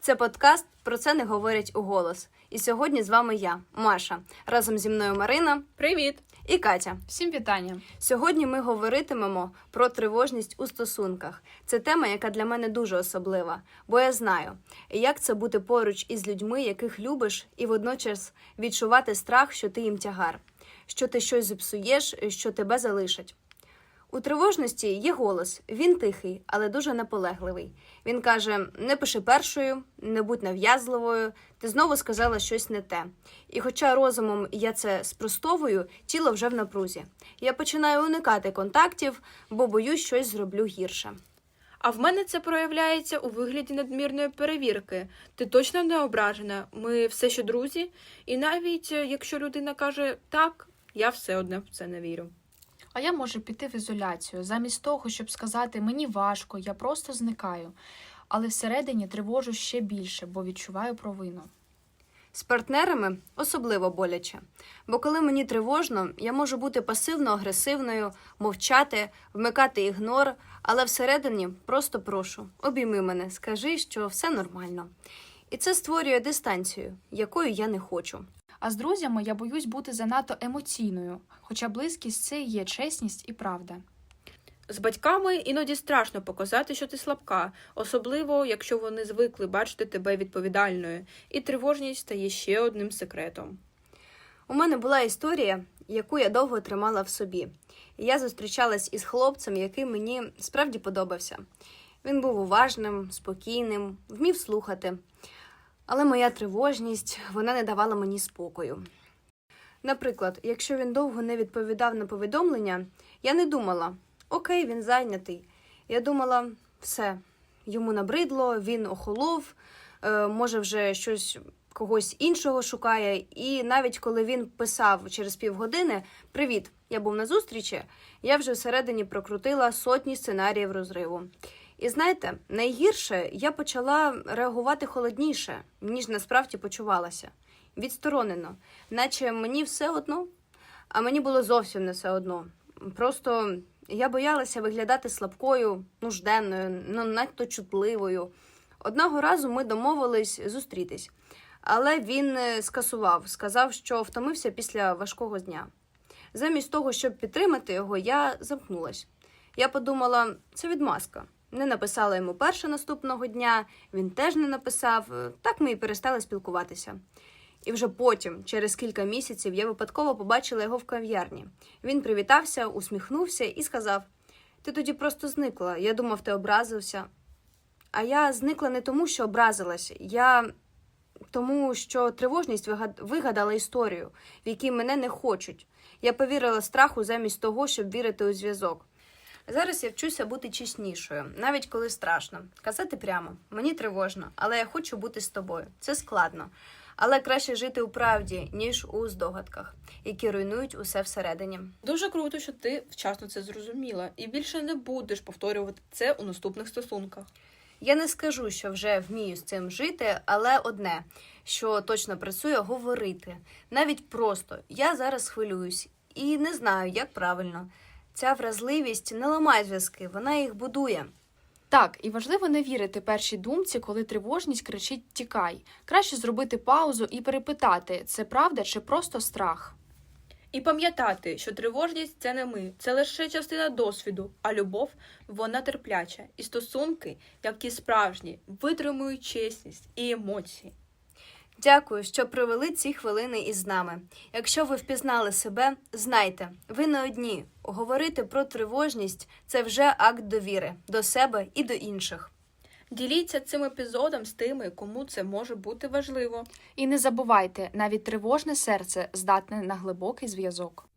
Це подкаст про це не говорять у голос. І сьогодні з вами я, Маша, разом зі мною Марина Привіт! і Катя. Всім вітання! Сьогодні ми говоритимемо про тривожність у стосунках. Це тема, яка для мене дуже особлива, бо я знаю, як це бути поруч із людьми, яких любиш, і водночас відчувати страх, що ти їм тягар, що ти щось зіпсуєш, що тебе залишать. У тривожності є голос. Він тихий, але дуже наполегливий. Він каже: не пиши першою, не будь нав'язливою, ти знову сказала щось не те. І хоча розумом я це спростовую, тіло вже в напрузі. Я починаю уникати контактів, бо боюсь, щось зроблю гірше. А в мене це проявляється у вигляді надмірної перевірки. Ти точно не ображена? Ми все ще друзі, і навіть е, якщо людина каже так, я все одне в це не вірю. А я можу піти в ізоляцію, замість того, щоб сказати мені важко, я просто зникаю. Але всередині тривожу ще більше, бо відчуваю провину. З партнерами особливо боляче. Бо коли мені тривожно, я можу бути пасивно-агресивною, мовчати, вмикати ігнор, але всередині просто прошу, обійми мене, скажи, що все нормально. І це створює дистанцію, якою я не хочу. А з друзями я боюсь бути занадто емоційною, хоча близькість це і є чесність і правда. З батьками іноді страшно показати, що ти слабка, особливо якщо вони звикли бачити тебе відповідальною, і тривожність стає ще одним секретом. У мене була історія, яку я довго тримала в собі. Я зустрічалась із хлопцем, який мені справді подобався. Він був уважним, спокійним, вмів слухати. Але моя тривожність вона не давала мені спокою. Наприклад, якщо він довго не відповідав на повідомлення, я не думала, окей, він зайнятий. Я думала, все, йому набридло, він охолов, е, може, вже щось когось іншого шукає. І навіть коли він писав через півгодини Привіт, я був на зустрічі, я вже всередині прокрутила сотні сценаріїв розриву. І знаєте, найгірше я почала реагувати холодніше, ніж насправді почувалася. Відсторонено, наче мені все одно, а мені було зовсім не все одно. Просто я боялася виглядати слабкою, нужденною, ну надто чутливою. Одного разу ми домовились зустрітись, але він е, скасував, сказав, що втомився після важкого дня. Замість того, щоб підтримати його, я замкнулась. Я подумала, це відмазка. Не написала йому перше наступного дня, він теж не написав. Е, Так ми і перестали спілкуватися. І вже потім, через кілька місяців, я випадково побачила його в кав'ярні. Він привітався, усміхнувся і сказав: Ти тоді просто зникла. Я думав, ти образився. А я зникла не тому, що образилась, я тому, що тривожність вигадала історію, в якій мене не хочуть. Я повірила страху замість того, щоб вірити у зв'язок. Зараз я вчуся бути чеснішою, навіть коли страшно. Казати прямо, мені тривожно, але я хочу бути з тобою. Це складно. Але краще жити у правді, ніж у здогадках, які руйнують усе всередині. Дуже круто, що ти вчасно це зрозуміла, і більше не будеш повторювати це у наступних стосунках. Я не скажу, що вже вмію з цим жити, але одне, що точно працює, говорити. Навіть просто я зараз хвилююсь і не знаю, як правильно. Ця вразливість не ламає зв'язки, вона їх будує. Так, і важливо не вірити першій думці, коли тривожність кричить Тікай. Краще зробити паузу і перепитати, це правда чи просто страх. І пам'ятати, що тривожність це не ми, це лише частина досвіду, а любов вона терпляча. І стосунки, як ті справжні, витримують чесність і емоції. Дякую, що провели ці хвилини із нами. Якщо ви впізнали себе, знайте, ви не одні. Говорити про тривожність це вже акт довіри до себе і до інших. Діліться цим епізодом з тими, кому це може бути важливо. І не забувайте, навіть тривожне серце здатне на глибокий зв'язок.